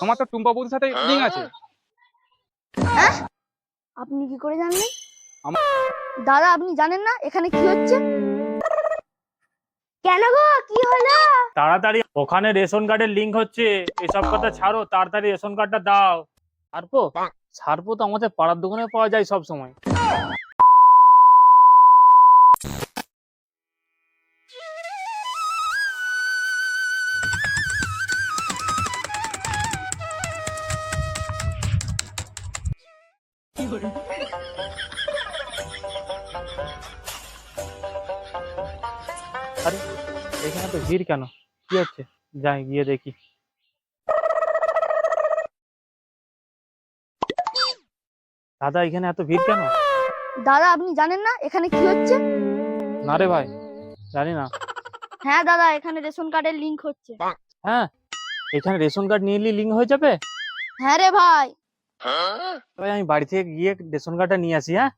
তোমার তো টুম্পা বৌদির সাথে লিঙ্ক আছে। আপনি কি করে জানলেন? দাদা আপনি জানেন না এখানে কি হচ্ছে? কেন গো? কি হলো? তাড়াতাড়ি ওখানে রেশন কার্ডের লিঙ্ক হচ্ছে। এসব কথা ছাড়ো তাড়াতাড়ি রেশন কার্ডটা দাও। ছাড়বো? ছাড়বো তো আমাদের পাড়ার দোকানে পাওয়া যায় সব সময় আরে এখানে তো ভিড় কেন? কি হচ্ছে? যাই গিয়ে দেখি। দাদা এখানে এত ভিড় কেন? দাদা আপনি জানেন না এখানে কি হচ্ছে? না রে ভাই জানি না। হ্যাঁ দাদা এখানে রেশন কার্ডের লিংক হচ্ছে। হ্যাঁ এখানে রেশন কার্ড নিয়ে লিঙ্ক হয়ে যাবে? হ্যাঁ রে ভাই। তবে আমি বাড়ি থেকে গিয়ে রেশন কার্ডটা নিয়ে আসি হ্যাঁ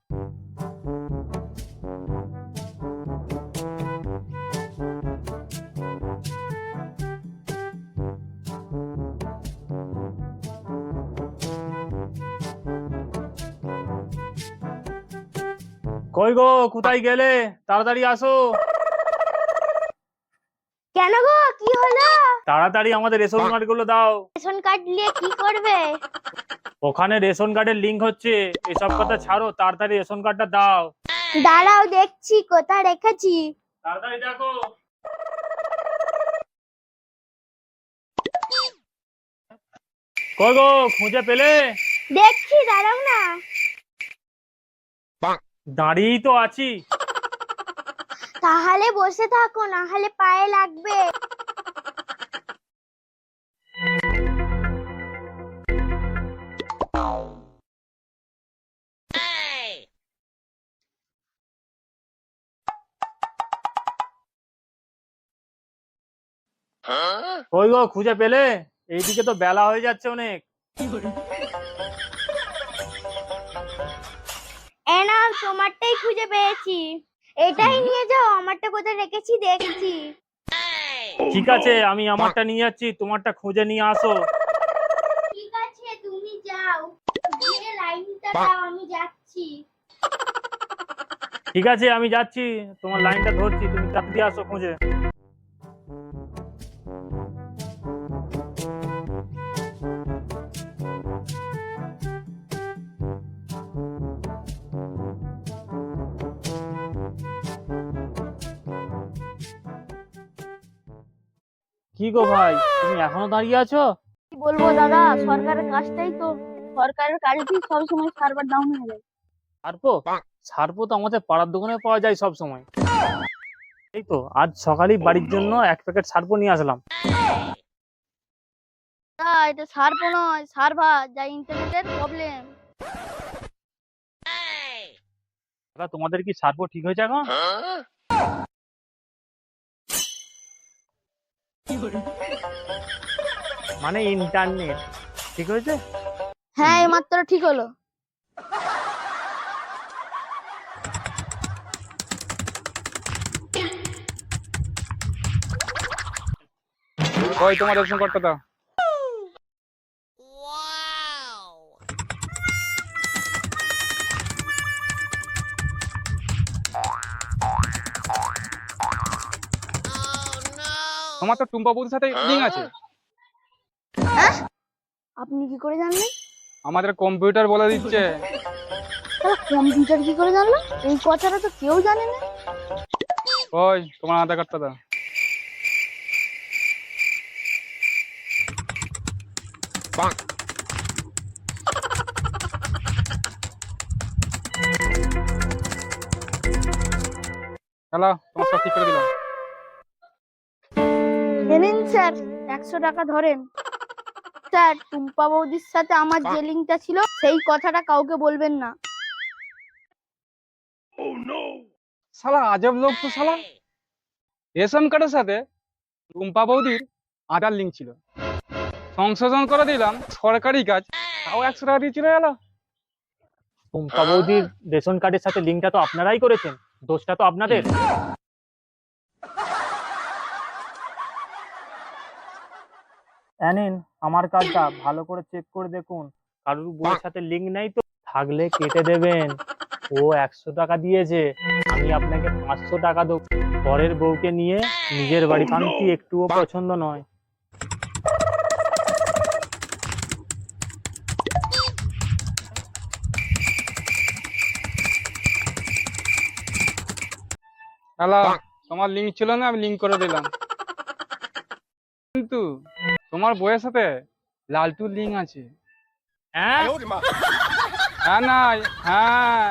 কই গো কোথায় গেলে তাড়াতাড়ি আসো কেন গো কি হলো তাড়াতাড়ি আমাদের রেশন কার্ডগুলো দাও রেশন কার্ড নিয়ে কি করবে ওখানে রেশন কার্ডের লিঙ্ক হচ্ছে। এসব কথা ছাড়ো তাড়াতাড়ি রেশন কার্ডটা দাও। দাঁড়াও দেখছি কোথায় রেখেছি? তাড়াতাড়ি দেখো। কই গো খুঁজে পেলে? দেখছি দাঁড়াও না। দাঁড়িয়েই তো আছি। তাহলে বসে থাকো না হলে পায়ে লাগবে। কই গো খুঁজে পেলে? এইদিকে তো বেলা হয়ে যাচ্ছে অনেক। এ নাও তোমারটাই খুঁজে পেয়েছি। এটাই নিয়ে যাও আমারটা কোথায় রেখেছি দেখছি। ঠিক আছে আমি আমারটা নিয়ে যাচ্ছি তোমারটা খুঁজে নিয়ে আসো। ঠিক আছে তুমি যাও। গিয়ে লাইনটা দাও আমি যাচ্ছি। ঠিক আছে আমি যাচ্ছি তোমার লাইনটা ধরছি তুমি তাড়াতাড়ি আসো খুঁজে। কি গো ভাই তুমি এখনও দাঁড়িয়ে আছো? কি বলব দাদা সরকারের কাজটাই তো। সরকারের কাজেতেই সবসময় সার্ভার ডাউন হয়ে যায়। ছাড়বো ছাড়বো তো আমাদের পাড়ার দোকানে পাওয়া যায় সব সময় এই তো আজ সকালেই বাড়ির জন্য এক প্যাকেট ছাড়বো নিয়ে আসলাম। না এটা সার্ভ নয় সার্ভার যা ইন্টারনেটের প্রবলেম দাদা তোমাদের কি ছাড়বো ঠিক হয়েছে এখন? মানে ইন্টারনেট ঠিক হয়েছে? হ্যাঁ এইমাত্র ঠিক হলো। ওই তোমার রেশন কার্ডটা দাও। তোমার তো টুম্পা বৌদির সাথে লিঙ্ক আছে। আপনি কি করে জানলেন? আমাদের কম্পিউটার বলে দিচ্ছে। কম্পিউটার কি করে জানলো? এই কথাটা তো কেউ জানে না। ওই তোমার আধার কার্ডটা দাও। হ্যালো তোমার সব ঠিক করে দিলাম। নিন স্যার একশো টাকা ধরেন। স্যার টুম্পা বৌদির সাথে আমার যে লিঙ্কটা ছিল সেই কথাটা কাউকে বলবেন না। শালা আজব লোক তো শালা। রেশন কার্ডের সাথে রুম্পা বৌদির আধার লিঙ্ক ছিল। সংশোধন করে দিলাম, সরকারি কাজ। তাও একশো টাকা দিয়ে চলে গেল। টুম্পা বৌদির রেশন কার্ডের সাথে লিঙ্কটা তো আপনারাই করেছেন। দোষটা তো আপনাদের। নিন আমার কার্ডটা ভালো করে চেক করে দেখুন। কারুর বইয়ের সাথে লিঙ্ক নেই তো? থাকলে কেটে দেবেন। ও একশো টাকা দিয়েছে। আমি আপনাকে পাঁচশো টাকা দেবো। পরের বউকে নিয়ে নিজের বাড়ি শান্তি একটুও পছন্দ নয়? হ্যালো তোমার লিঙ্ক ছিল না আমি লিঙ্ক করে দিলাম। কিন্তু তোমার বইয়ের সাথে লালটুর লিঙ্ক আছে। হ্যাঁ? হ্যাঁ না হ্যাঁ।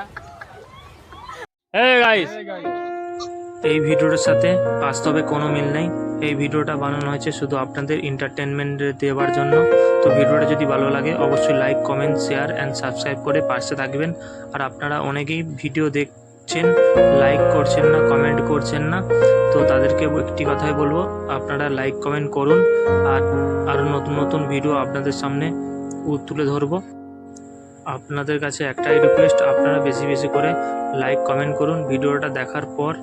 এই ভিডিওটার সাথে বাস্তবে কোনো মিল নেই। এই ভিডিওটা বানানো হয়েছে শুধু আপনাদের এন্টারটেনমেন্ট দেওয়ার জন্য। তো ভিডিওটা যদি ভালো লাগে অবশ্যই like comment share and subscribe করে পাশে থাকবেন। আর আপনারা অনেকেই ভিডিও দেখছেন লাইক করছেন না কমেন্ট করছেন না, তো তাদেরকে একটি কথাই বলব, আপনারা লাইক কমেন্ট করুন, আর আরও নতুন নতুন ভিডিও আপনাদের সামনে তুলে ধরবো। আপনাদের কাছে একটাই রিকোয়েস্ট আপনারা বেশি বেশি করে লাইক কমেন্ট করুন ভিডিওটা দেখার পর,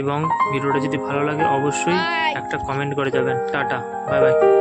এবং ভিডিওটা যদি ভালো লাগে, অবশ্যই একটা কমেন্ট করে যাবেন। Tata bye bye